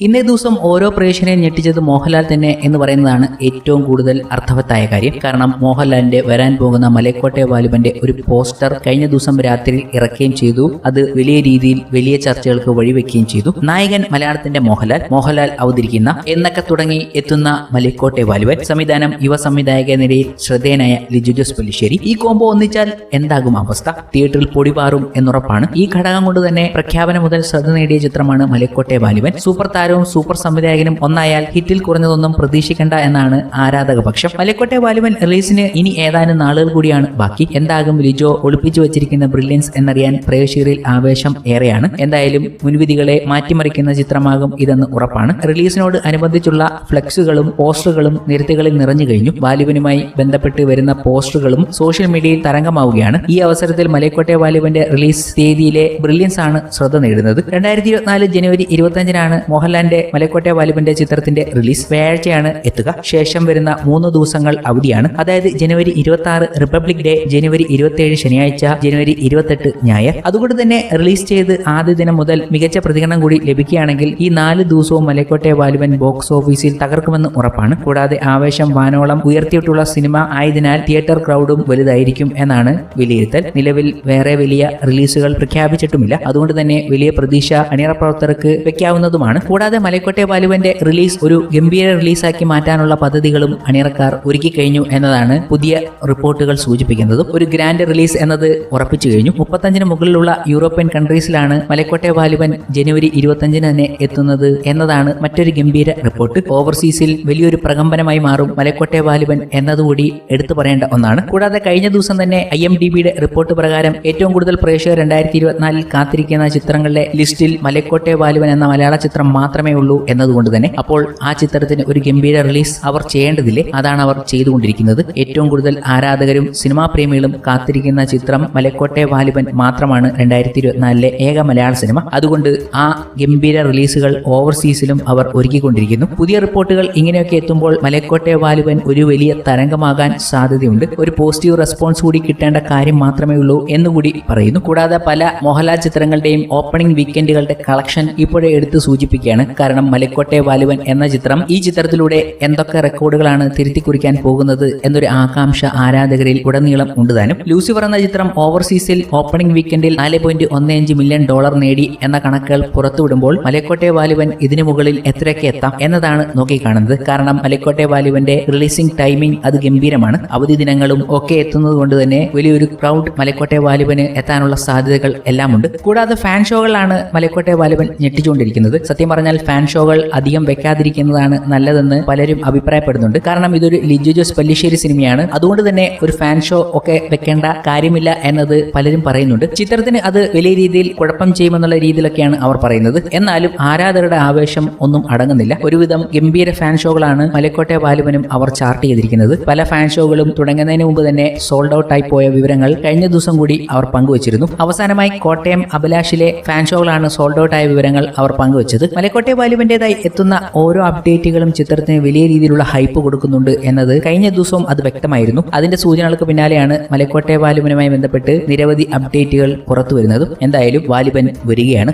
ഇന്നേ ദിവസം ഓരോ പ്രേക്ഷകനെയും ഞെട്ടിച്ചത് മോഹൻലാൽ തന്നെ എന്ന് പറയുന്നതാണ് ഏറ്റവും കൂടുതൽ അർത്ഥവത്തായ കാര്യം. കാരണം മോഹൻലാലിന്റെ വരാൻ പോകുന്ന മലക്കോട്ടെ വാലിബന്റെ ഒരു പോസ്റ്റർ കഴിഞ്ഞ ദിവസം രാത്രി ഇറക്കുകയും ചെയ്തു. അത് വലിയ രീതിയിൽ വലിയ ചർച്ചകൾക്ക് വഴിവെക്കുകയും ചെയ്തു. നായകൻ മലയാളത്തിന്റെ മോഹൻലാൽ മോഹൻലാൽ അവതരിക്കുന്ന എന്നൊക്കെ തുടങ്ങി എത്തുന്ന മലക്കോട്ടെ വാലിബൻ സംവിധാനം യുവ സംവിധായക നിലയിൽ ശ്രദ്ധേയനായ ലിജു ജോസ് പല്ലിശ്ശേരി. ഈ കോമ്പോ ഒന്നിച്ചാൽ എന്താകും അവസ്ഥ? തിയേറ്ററിൽ പൊടിപാറും എന്നുറപ്പാണ്. ഈ ഘടകം കൊണ്ട് തന്നെ പ്രഖ്യാപനം മുതൽ ശ്രദ്ധ നേടിയ ചിത്രമാണ് മലക്കോട്ടെ വാലിബൻ. സൂപ്പർ താരവും സൂപ്പർ സംവിധായകനും ഒന്നായാൽ ഹിറ്റിൽ കുറഞ്ഞതൊന്നും പ്രതീക്ഷിക്കേണ്ട എന്നാണ് ആരാധക പക്ഷം മലക്കോട്ടെ വാലുവൻ റിലീസിന് ഇനി ഏതാനും നാളുകൾ കൂടിയാണ് ബാക്കി. എന്താകും ലിജോ ഒളിപ്പിച്ചു വെച്ചിരിക്കുന്ന ബ്രില്യൻസ് എന്നറിയാൻ പ്രേക്ഷകരിൽ ആവേശം ഏറെയാണ്. എന്തായാലും മുൻവിധികളെ മാറ്റിമറിക്കുന്ന ചിത്രമാകും ഇതെന്ന് ഉറപ്പാണ്. റിലീസിനോട് അനുബന്ധിച്ചുള്ള ഫ്ലെക്സുകളും പോസ്റ്ററുകളും നിരത്തുകളിൽ നിറഞ്ഞു കഴിഞ്ഞു. വാലുവിനുമായി ബന്ധപ്പെട്ട് വരുന്ന പോസ്റ്ററുകളും സോഷ്യൽ മീഡിയയിൽ തരംഗമാവുകയാണ്. ഈ അവസരത്തിൽ മലക്കോട്ടെ വാലുവിന്റെ റിലീസ് തീയതിയിലെ ബ്രില്യൻസ് ആണ് ശ്രദ്ധ നേടുന്നത്. രണ്ടായിരത്തി ഇരുപത്തിനാല് ജനുവരി ഇരുപത്തിയഞ്ചിനാണ് മോഹൻലാലിന്റെ മലക്കോട്ടെ വാലിബന്റെ ചിത്രത്തിന്റെ റിലീസ് വ്യാഴാഴ്ചയാണ് എത്തുക. ശേഷം വരുന്ന മൂന്ന് ദിവസങ്ങൾ അവധിയാണ്. അതായത് ജനുവരി ഇരുപത്തി ആറ് റിപ്പബ്ലിക് ഡേ ജനുവരി ഇരുപത്തിയേഴ് ശനിയാഴ്ച ജനുവരി ഇരുപത്തെട്ട് ഞായർ. അതുകൊണ്ട് തന്നെ റിലീസ് ചെയ്ത് ആദ്യ ദിനം മുതൽ മികച്ച പ്രതികരണം കൂടി ലഭിക്കുകയാണെങ്കിൽ ഈ നാല് ദിവസവും മലക്കോട്ടെ വാലിബൻ ബോക്സ് ഓഫീസിൽ തകർക്കുമെന്ന് ഉറപ്പാണ്. കൂടാതെ ആവേശം വാനോളം ഉയർത്തിയിട്ടുള്ള സിനിമ ആയതിനാൽ തിയേറ്റർ ക്രൗഡും വലുതായിരിക്കും എന്നാണ് വിലയിരുത്തൽ. നിലവിൽ വേറെ വലിയ റിലീസുകൾ പ്രഖ്യാപിച്ചിട്ടുമില്ല. അതുകൊണ്ട് തന്നെ വലിയ പ്രതീക്ഷ അണിയറ പ്രവർത്തകർക്ക് വെക്കാവുന്നതുമാണ്. കൂടാതെ മലക്കോട്ടെ ബാലുവിന്റെ റിലീസ് ഒരു ഗംഭീര റിലീസാക്കി മാറ്റാനുള്ള പദ്ധതികളും അണിയറക്കാർ ഒരുക്കി കഴിഞ്ഞു എന്നതാണ് പുതിയ റിപ്പോർട്ടുകൾ സൂചിപ്പിക്കുന്നത്. ഒരു ഗ്രാൻഡ് റിലീസ് എന്നത് ഉറപ്പിച്ചു കഴിഞ്ഞു. മുപ്പത്തഞ്ചിന് മുകളിലുള്ള യൂറോപ്യൻ കൺട്രീസിലാണ് മലക്കോട്ടെ ബാലുവൻ ജനുവരി ഇരുപത്തഞ്ചിന് തന്നെ എത്തുന്നത് എന്നതാണ് മറ്റൊരു ഗംഭീര റിപ്പോർട്ട്. ഓവർസീസിൽ വലിയൊരു പ്രകമ്പനമായി മാറും മലക്കോട്ടെ ബാലുവൻ എന്നതുകൂടി എടുത്തു പറയേണ്ട ഒന്നാണ്. കൂടാതെ കഴിഞ്ഞ ദിവസം തന്നെ ഐ എം ഡി ബിയുടെ റിപ്പോർട്ട് പ്രകാരം ഏറ്റവും കൂടുതൽ പ്രേക്ഷകർ രണ്ടായിരത്തി ഇരുപത്തിനാലിൽ കാത്തിരിക്കുന്ന ചിത്രങ്ങളുടെ ലിസ്റ്റിൽ മലക്കോട്ടെ ബാലുവൻ എന്ന മലയാള ചിത്രം മാത്രമേ ഉള്ളൂ എന്നതുകൊണ്ട് തന്നെ അപ്പോൾ ആ ചിത്രത്തിന് ഒരു ഗംഭീര റിലീസ് അവർ ചെയ്യേണ്ടതില്ലേ? അതാണ് അവർ ചെയ്തുകൊണ്ടിരിക്കുന്നത്. ഏറ്റവും കൂടുതൽ ആരാധകരും സിനിമാ പ്രേമികളും കാത്തിരിക്കുന്ന ചിത്രം മലക്കോട്ടെ വാലിബൻ മാത്രമാണ് രണ്ടായിരത്തി ഇരുപത്തിനാലിലെ ഏക മലയാള സിനിമ. അതുകൊണ്ട് ആ ഗംഭീര റിലീസുകൾ ഓവർസീസിലും അവർ ഒരുക്കിക്കൊണ്ടിരിക്കുന്നു. പുതിയ റിപ്പോർട്ടുകൾ ഇങ്ങനെയൊക്കെ എത്തുമ്പോൾ മലക്കോട്ടെ വാലിബൻ ഒരു വലിയ തരംഗമാകാൻ സാധ്യതയുണ്ട്. ഒരു പോസിറ്റീവ് റെസ്പോൺസ് കൂടി കിട്ടേണ്ട കാര്യം മാത്രമേ ഉള്ളൂ എന്നുകൂടി പറയുന്നു. കൂടാതെ പല മോഹൻലാൽ ചിത്രങ്ങളുടെയും ഓപ്പണിംഗ് വീക്കെൻഡുകളുടെ കളക്ഷൻ ഇപ്പോഴേ എടുത്ത് സൂചിപ്പിക്കുകയാണ്. കാരണം മലക്കോട്ടെ വാലുവൻ എന്ന ചിത്രം ഈ ചിത്രത്തിലൂടെ എന്തൊക്കെ റെക്കോർഡുകളാണ് തിരുത്തി കുറിക്കാൻ പോകുന്നത് എന്നൊരു ആകാംക്ഷ ആരാധകരിൽ ഉടനീളം ഉണ്ടുതാനും ലൂസിഫർ എന്ന ചിത്രം ഓവർസീസിൽ ഓപ്പണിംഗ് വീക്കെൻഡിൽ നാല് പോയിന്റ് ഒന്ന് അഞ്ച് മില്യൺ ഡോളർ നേടി എന്ന കണക്കുകൾ പുറത്തുവിടുമ്പോൾ മലക്കോട്ടെ വാലുവൻ ഇതിനു മുകളിൽ എത്രയൊക്കെ എത്താം എന്നതാണ് നോക്കിക്കാണുന്നത്. കാരണം മലക്കോട്ടെ വാലുവന്റെ റിലീസിംഗ് ടൈമിംഗ് അത് ഗംഭീരമാണ്. അവധി ദിനങ്ങളും ഒക്കെ എത്തുന്നത് കൊണ്ട് തന്നെ വലിയൊരു ക്രൗഡ് മലക്കോട്ടെ വാലുവന് എത്താനുള്ള സാധ്യതകൾ എല്ലാമുണ്ട്. കൂടാതെ ഫാൻ ഷോകളാണ് മലക്കോട്ടെ വാലുവൻ ഞെട്ടിച്ചുകൊണ്ടിരിക്കുന്നത്. സത്യം പറഞ്ഞാൽ ഫാൻ ഷോകൾ അധികം വെക്കാതിരിക്കുന്നതാണ് നല്ലതെന്ന് പലരും അഭിപ്രായപ്പെടുന്നുണ്ട്. കാരണം ഇതൊരു ലിജു ജോസ് പല്ലിശ്ശേരി സിനിമയാണ്. അതുകൊണ്ട് തന്നെ ഒരു ഫാൻ ഷോ ഒക്കെ വെക്കേണ്ട കാര്യമില്ല എന്നത് പലരും പറയുന്നുണ്ട്. ചിത്രത്തിന് അത് വലിയ രീതിയിൽ കുഴപ്പം ചെയ്യുമെന്നുള്ള രീതിയിലൊക്കെയാണ് അവർ പറയുന്നത്. എന്നാലും ആരാധകരുടെ ആവേശം ഒന്നും അടങ്ങുന്നില്ല. ഒരുവിധം ഗംഭീര ഫാൻ ഷോകളാണ് മലക്കോട്ടെ ബാലുവനും അവർ ചാർട്ട് ചെയ്തിരിക്കുന്നത്. പല ഫാൻ ഷോകളും തുടങ്ങുന്നതിന് മുമ്പ് തന്നെ സോൾഡ് ഔട്ട് ആയി പോയ വിവരങ്ങൾ കഴിഞ്ഞ ദിവസം കൂടി അവർ പങ്കുവച്ചിരുന്നു. അവസാനമായി കോട്ടയം അഭിലാഷിലെ ഫാൻ ഷോകളാണ് സോൾഡ് ഔട്ട് ആയ വിവരങ്ങൾ അവർ പങ്കുവച്ചത്. മലക്കോട്ടെ വാലുവിന്റേതായി എത്തുന്ന ഓരോ അപ്ഡേറ്റുകളും ചിത്രത്തിന് വലിയ രീതിയിലുള്ള ഹൈപ്പ് കൊടുക്കുന്നുണ്ട് എന്നത് കഴിഞ്ഞ ദിവസവും അത് വ്യക്തമായിരുന്നു. അതിന്റെ സൂചനകൾക്ക് പിന്നാലെയാണ് മലക്കോട്ടെ ബാലുവിനുമായി ബന്ധപ്പെട്ട് നിരവധി അപ്ഡേറ്റുകൾ പുറത്തു വരുന്നതും എന്തായാലും വാലിബൻ വരികയാണ്.